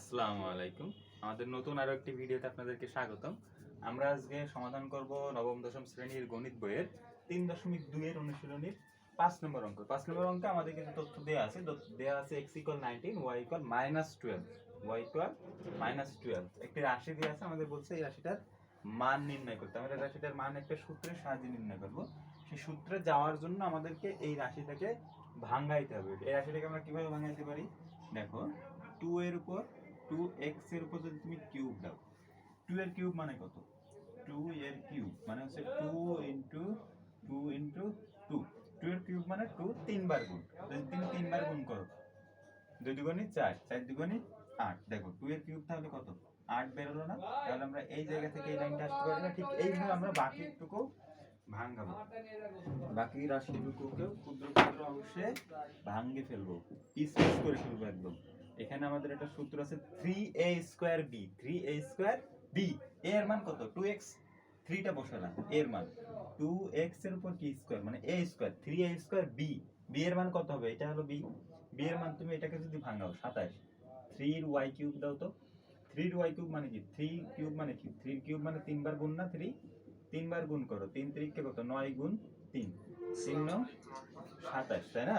আসসালামু আলাইকুম। আমাদের নতুন আরও একটি ভিডিওতে আপনাদেরকে স্বাগতম। আমরা আজকে সমাধান করব নবম, দশম শ্রেণির গণিত বইয়ের তিন দশমিক দুইয়ের অনুশীলনীর পাঁচ নম্বর অঙ্ক। পাঁচ নম্বর অঙ্কে আমাদের কিছু তথ্য দেওয়া আছে। দেওয়া আছে X equal nineteen Y equal minus twelve Y equal minus twelve একটি রাশি দেওয়া আছে, আমাদের বলছে এই রাশিটার মান নির্ণয় করতে। আমরা রাশিটার মান একটা সূত্রের সাহায্যে নির্ণয় করব। সেই সূত্রে যাওয়ার জন্য আমাদেরকে এই রাশিটাকে ভাঙাইতে হবে। এই রাশিটাকে আমরা কীভাবে ভাঙাইতে পারি? দেখো টু এর উপর টু এক্সের উপর যদি তুমি কিউব দাও টু এর কিউব মানে কত? টু এর কিউব মানে হচ্ছে two into two into two two এর কিউব মানে টু তিনবার গুণ। যদি তুমি তিনবার গুণ করো, দুই দুগুণি চার চার দুগুণি আট। দেখো টু এর কিউব তাহলে কত? আট বেরোলো না? তাহলে আমরা এই জায়গা থেকে এই লাইনটা আসতে পারি না। ঠিক এইভাবে আমরা বাকিটুকু ভাঙাবো। বাকি রাশিটুকুকে ক্ষুদ্র ক্ষুদ্র অংশে ভাঙে ফেলব। পিস পিস করে ফেলব একদম। এখানে আমাদের একটা সূত্র আছে three A square B three A square B এর মান কত? টু এক্স থ্রিটা বসালাম এর মান। টু এক্সের উপর কি স্কোয়ার মানে A square three A square B B এর মান কত হবে? এটা হলো বি বি এর মান তুমি এটাকে যদি ভাঙাও, সাতাশ। থ্রির ওয়াই কিউব দাও তো। থ্রির ওয়াই কিউব মানে কি? থ্রি কিউব মানে কি? থ্রি কিউব মানে তিনবার গুণ না থ্রি তিনবার গুণ করো। তিন তিরিককে কত? নয় গুণ তিন। নং সাতাশ, তাই না?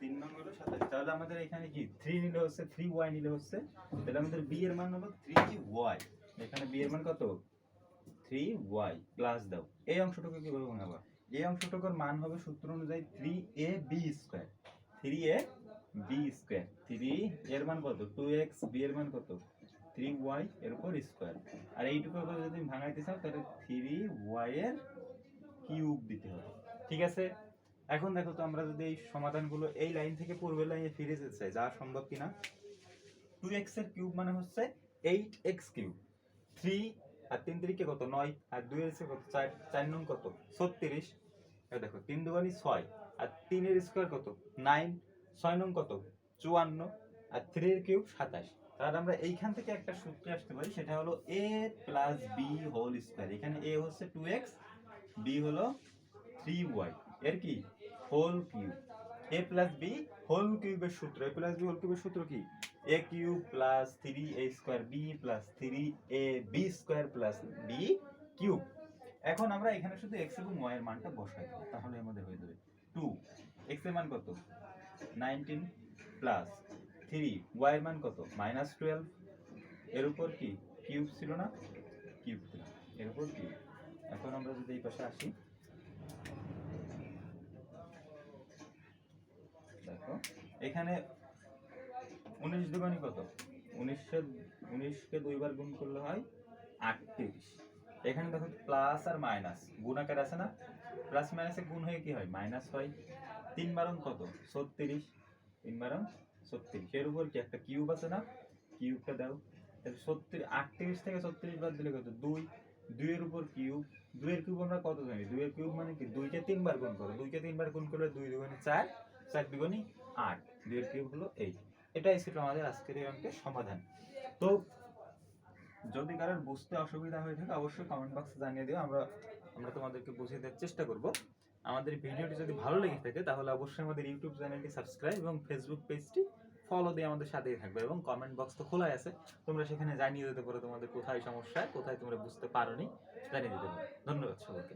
তিন নং হলো সাতাশ। তাহলে আমাদের এখানে কি? থ্রি নিলে হচ্ছে থ্রি ওয়াই নিলে হচ্ছে, তাহলে আমাদের বি এর মান হলো থ্রি ওয়াই এখানে বি এর মান কত? থ্রি ওয়াই প্লাস দাও। এই অংশটুকু কীভাবে ভাঙাবা এই অংশটুকুর মান হবে সূত্র অনুযায়ী three A B square three A B square three এর মান কত? টু এক্স বি এর মান কত? থ্রি ওয়াই এর উপর স্কোয়ার আর এইটুকু যদি ভাঙাইতে চাও, তাহলে থ্রি ওয়াই এর কিউব দিতে হবে। ঠিক আছে? এখন দেখো তো আমরা যদি এই সমাধানগুলো এই লাইন থেকে পূর্বের লাইনে ফিরে যেতে চাই, যা সম্ভব কিনা? টু এক্সের কিউব মানে হচ্ছে এইট এক্স কিউব থ্রি আর তিন তিরিকে কত? নয়। আর দুই এর কত? চার। চার নং কত? ছত্রিশ। দেখো, তিন দুগানি ছয়। আর তিনের স্কোয়ার কত? নাইন ছয় নং কত? চুয়ান্ন। আর থ্রি এর কিউব সাতাশ। তাহলে আমরা এইখান থেকে একটা সূত্রে আসতে পারি, সেটা হলো A plus B whole square এখানে এ হচ্ছে টু এক্স বি হলো থ্রি ওয়াই এর কি? Whole cube A plus B whole কিউবের সূত্র। এ প্লাস বি হোল কিউবের সূত্র কি? A cube plus three A square B plus three A B square plus B cube এখন আমরা এখানে শুধু এক্স এবং ওয়াই এর মানটা বসাই দেবো, তাহলে আমাদের হয়ে যাবে টু এক্সের মান কত? নাইনটিন প্লাস থ্রি ওয়াই এর মান কত? মাইনাস টুয়েলভ এর উপর কি? কিউব ছিল না? কিউব ছিল এর উপর কিউব এখন আমরা যদি এই পাশে আসি দেখো এখানে উনিশ দুগানি কত? উনিশশো, উনিশকে দুইবার গুণ করলে হয় আটত্রিশ। এখানে দেখো প্লাস আর মাইনাস গুণ আকার আছে না? প্লাস মাইনাসে গুণ হয়ে কি হয়? মাইনাস হয়। তিন বারণ কত? ছত্রিশ। তিন বারণ ছত্রিশ। এর উপর কি? একটা কিউব আছে না? কিউবটা দাও। তাহলে সত্তর আটত্রিশ থেকে ছত্রিশ বাদ দিলে কত? দুই। দুইয়ের উপর কিউব দুইয়ের কিউব আমরা কত জানি? দুইয়ের কিউব মানে কি? দুইকে তিনবার গুণ করো। দুইকে তিনবার গুণ করলে দুই দুগুণে চার। চার দুগুণে আট। দুইয়ের কিউব হলো এইট। এটাই ছিল আমাদের আজকের এই অঙ্কের সমাধান। তো যদি কারোর বুঝতে অসুবিধা হয়ে থাকে, অবশ্যই কমেন্ট বক্সে জানিয়ে দিও। আমরা আমরা তোমাদেরকে বুঝিয়ে দেওয়ার চেষ্টা করব। আমাদের ভিডিওটি যদি ভালো লেগে থাকে, তাহলে অবশ্যই আমাদের ইউটিউব চ্যানেলটি সাবস্ক্রাইব এবং ফেসবুক পেজটি ফলো দিয়ে আমাদের সাথেই থাকবে এবং কমেন্ট বক্স তো খোলাই আছে। তোমরা সেখানে জানিয়ে দিতে পারো তোমাদের কোথায় সমস্যা, কোথায় তোমরা বুঝতে পারোনি, জানিয়ে দিতে পারো। ধন্যবাদ সবাইকে।